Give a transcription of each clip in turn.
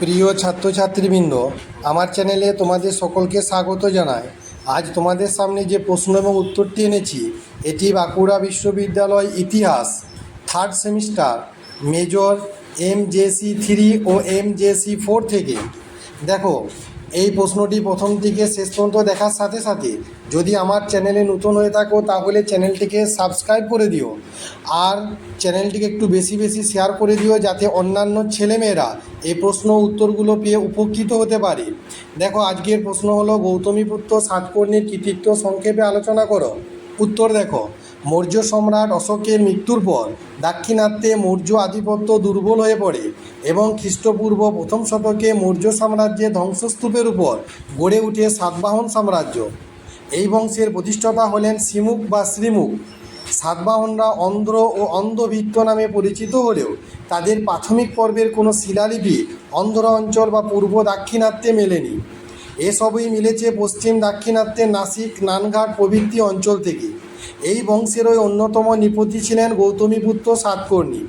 প্রিয় ছাত্রছাত্রীবৃন্দ, আমার চ্যানেলে তোমাদের সকলকে স্বাগত জানাই। আজ তোমাদের সামনে যে প্রশ্ন এবং উত্তরটি এনেছি, এটি বাঁকুড়া বিশ্ববিদ্যালয় ইতিহাস third semester major M J C three ও এম জে সি ফোর থেকে। দেখো এই প্রশ্নটি প্রথম থেকে শেষ পর্যন্ত দেখার সাথে সাথে যদি আমার চ্যানেলে নতুন হয়ে থাকো, তাহলে চ্যানেলটিকে সাবস্ক্রাইব করে দিও। আর চ্যানেলটিকে একটু বেশি বেশি শেয়ার করে দিও যাতে অন্যান্য ছেলেমেয়েরা এই প্রশ্ন উত্তরগুলো পেয়ে উপকৃত হতে পারে। দেখো, আজকের প্রশ্ন হলো গৌতমীপুত্র সাতকর্ণীর কৃতিত্ব সংক্ষেপে আলোচনা করো। উত্তর দেখো। মৌর্য সম্রাট অশোকের মৃত্যুর পর দাক্ষিণাত্যে মৌর্য আধিপত্য দুর্বল হয়ে পড়ে এবং খ্রিস্টপূর্ব প্রথম শতকে মৌর্য সাম্রাজ্যের ধ্বংসস্তূপের উপর গড়ে উঠে সাতবাহন সাম্রাজ্য। এই বংশের প্রতিষ্ঠাতা হলেন শ্রীমুখ বা শ্রীমুখ। সাতবাহনরা অন্ধ্র ও অন্ধভিত্ত নামে পরিচিত হলেও তাদের প্রাথমিক পর্বের কোনো শিলালিপি অন্ধ্র অঞ্চল বা পূর্ব দাক্ষিণাত্যে মেলেনি। এসবই মিলেছে পশ্চিম দাক্ষিণাত্যের নাসিক নানঘাট প্রভৃতি অঞ্চল থেকে। এই বংশেরই অন্যতম নিপতি ছিলেন গৌতমীপুত্র সাতকর্ণী,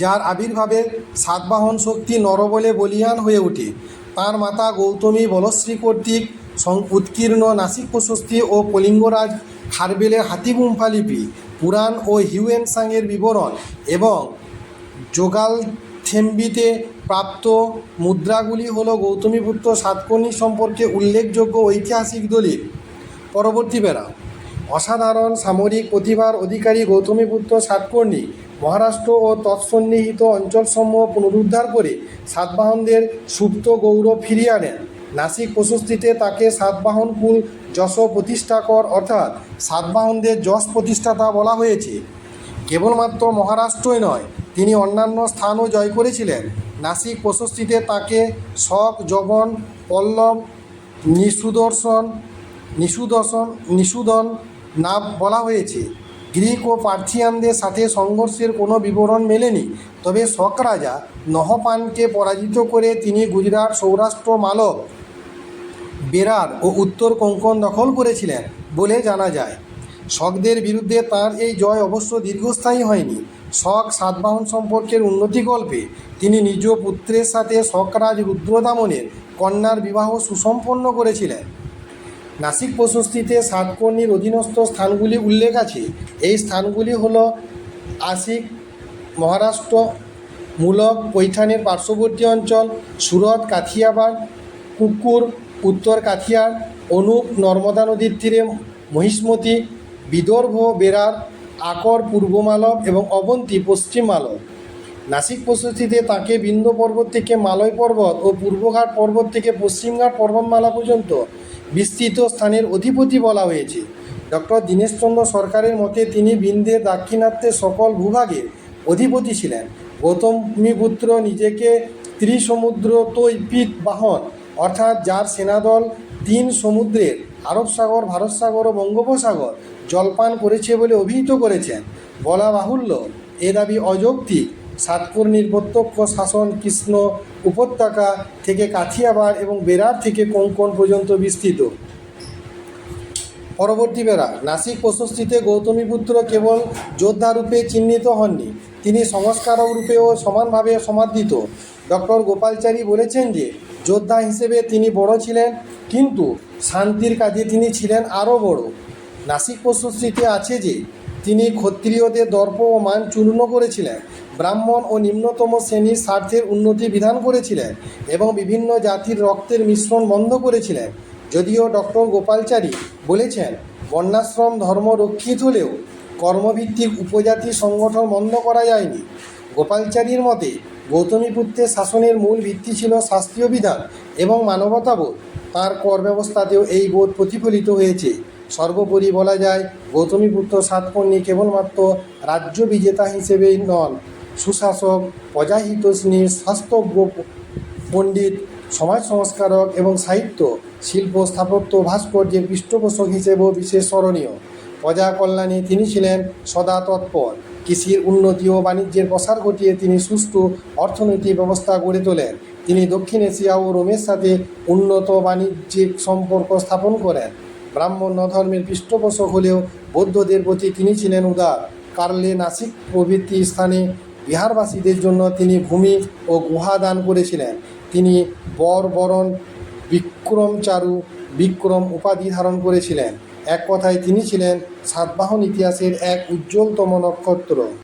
যার আবির্ভাবে সাতবাহন শক্তি নরবলে বলিয়ান হয়ে ওঠে তার মাতা গৌতমী বলশ্রী কর্তৃক উৎকীর্ণ নাসিক প্রশস্তি ও কলিঙ্গরাজ খারবেলের হাতিগুম্ফা লিপি, পুরাণ ও হিউয়েন সাংয়ের বিবরণ এবং যোগাল থেম্বিতে প্রাপ্ত মুদ্রাগুলি হল গৌতমীপুত্র সাতকর্ণী সম্পর্কে উল্লেখযোগ্য ঐতিহাসিক দলিল। পরবর্তী বেড়া অসাধারণ সামরিক প্রতিভার অধিকারী গৌতমীপুত্র সাতকর্ণী মহারাষ্ট্র ও তৎসন্নিহিত অঞ্চলসমূহ পুনরুদ্ধার করে সাতবাহনদের সুপ্ত গৌরব ফিরিয়ে আনেন। নাসিক প্রশস্তিতে তাকে সাতবাহন কুল যশ প্রতিষ্ঠাকর অর্থাৎ সাতবাহনদের যশ প্রতিষ্ঠাতা বলা হয়েছে। কেবলমাত্র মহারাষ্ট্রই নয়, তিনি অন্যান্য স্থানও জয় করেছিলেন। নাসিক প্রশস্তিতে তাকে শক জবন পল্লব নিসুদর্শন নিসুদর্শন নিসুদন নাম বলা হয়েছে। গ্রিক ও পার্থিয়ানদের সাথে সংঘর্ষের কোনো বিবরণ মেলেনি, তবে শক রাজা নহপানকে পরাজিত করে তিনি গুজরাট সৌরাষ্ট্র মালব, বেরার ও উত্তর কোঙ্কন দখল করেছিলেন বলে জানা যায়। শকদের বিরুদ্ধে তার এই জয় অবশ্য দীর্ঘস্থায়ী হয়নি। শক সাতবাহন সম্পর্কের উন্নতিকল্পে তিনি নিজ পুত্রের সাথে শকরাজ রুদ্রদামনের কন্যার বিবাহ সুসম্পন্ন করেছিলেন। নাসিক প্রশস্তিতে সাতকর্ণীর অধীনস্থ স্থানগুলি উল্লেখ আছে। এই স্থানগুলি হল আশিক, মহারাষ্ট্র, মূলক পৈঠানের পার্শ্ববর্তী অঞ্চল, সুরত, কাথিয়াবাড়, কুকুর, উত্তর কাথিয়ার, অনুপ, নর্মদা নদীর তীরে মহিষ্মতি, বিদর্ভ বেরার আকর, পূর্ব মালব এবং অবন্তী, পশ্চিম মালব। নাসিক প্রশস্তিতে তাকে বিন্দ পর্বত থেকে মালয় পর্বত ও পূর্বঘাট পর্বত থেকে পশ্চিমঘাট পর্বতমালা পর্যন্ত বিস্তৃত স্থানের অধিপতি বলা হয়েছে। ডক্টর দীনেশচন্দ্র সরকারের মতে তিনি বিন্দের দাক্ষিণাত্যের সকল ভূভাগের অধিপতি ছিলেন। গৌতমীপুত্র নিজেকে ত্রিসমুদ্র তৈপিত বাহন অর্থাৎ যার সেনাদল তিন সমুদ্রের আরব সাগর, ভারত সাগর ও বঙ্গোপসাগর জলপান করেছে বলে অভিহিত করেছেন। বলা বাহুল্য, এ দাবি অযৌক্তিক সাতকর্ণীর প্রত্যক্ষ শাসন, কৃষ্ণ উপত্যকা থেকে কাথিয়াবাড় এবং বেরার থেকে কোঙ্কণ পর্যন্ত বিস্তৃত। পরবর্তী বেড়া, নাসিক প্রশস্তিতে গৌতমীপুত্র কেবল যোদ্ধারূপে চিহ্নিত হননি, তিনি সংস্কারক রূপেও সমানভাবে সমাদৃত। ডক্টর গোপালচারী বলেছেন যে, যোদ্ধা হিসেবে তিনি বড় ছিলেন, কিন্তু শান্তির কাজে তিনি ছিলেন আরও বড়। নাসিক প্রশস্তিতে আছে যে তিনি ক্ষত্রিয়দের দর্প ও মান চূর্ণ করেছিলেন, ব্রাহ্মণ ও নিম্নতম শ্রেণির স্বার্থের উন্নতি বিধান করেছিলেন এবং বিভিন্ন জাতির রক্তের মিশ্রণ বন্ধ করেছিলেন। যদিও ডক্টর গোপালচারী বলেছেন বর্ণাশ্রম ধর্ম রক্ষিত হলেও কর্মভিত্তিক উপজাতি সংগঠন বন্ধ করা যায়নি। গোপালচারীর মতে গৌতমীপুত্রের শাসনের মূল ভিত্তি ছিল শাস্ত্রীয় বিধান এবং মানবতাবোধ। তার কর ব্যবস্থাতেও এই বোধ প্রতিফলিত হয়েছে। সর্বোপরি বলা যায় গৌতমীপুত্র সাতকর্ণী কেবলমাত্র রাজ্য বিজেতা হিসেবেই নন, সুশাসক প্রজাহিতৈষী স্বাস্থ্যজ্ঞ পণ্ডিত, সমাজ সংস্কারক এবং সাহিত্য, শিল্প স্থাপত্য ভাস্কর্যের পৃষ্ঠপোষক হিসেবেও বিশেষ স্মরণীয়। প্রজা কল্যাণে তিনি ছিলেন সদা তৎপর। কৃষির উন্নতি ও বাণিজ্যের প্রসার ঘটিয়ে তিনি সুষ্ঠু অর্থনৈতিক ব্যবস্থা গড়ে তোলেন। তিনি দক্ষিণ এশিয়া ও রোমের সাথে উন্নত বাণিজ্যিক সম্পর্ক স্থাপন করেন। ব্রাহ্মণ্য ধর্মের পৃষ্ঠপোষক হলেও বৌদ্ধদের প্রতি তিনি ছিলেন উদার। কার্লে নাসিক প্রভৃতি স্থানে বিহারবাসীদের জন্য তিনি ভূমি ও গুহা দান করেছিলেন। তিনি বরবরণ, বিক্রমচারু, বিক্রম উপাধি ধারণ করেছিলেন। এক কথায় তিনি ছিলেন সাতবাহন ইতিহাসের এক উজ্জ্বলতম নক্ষত্র।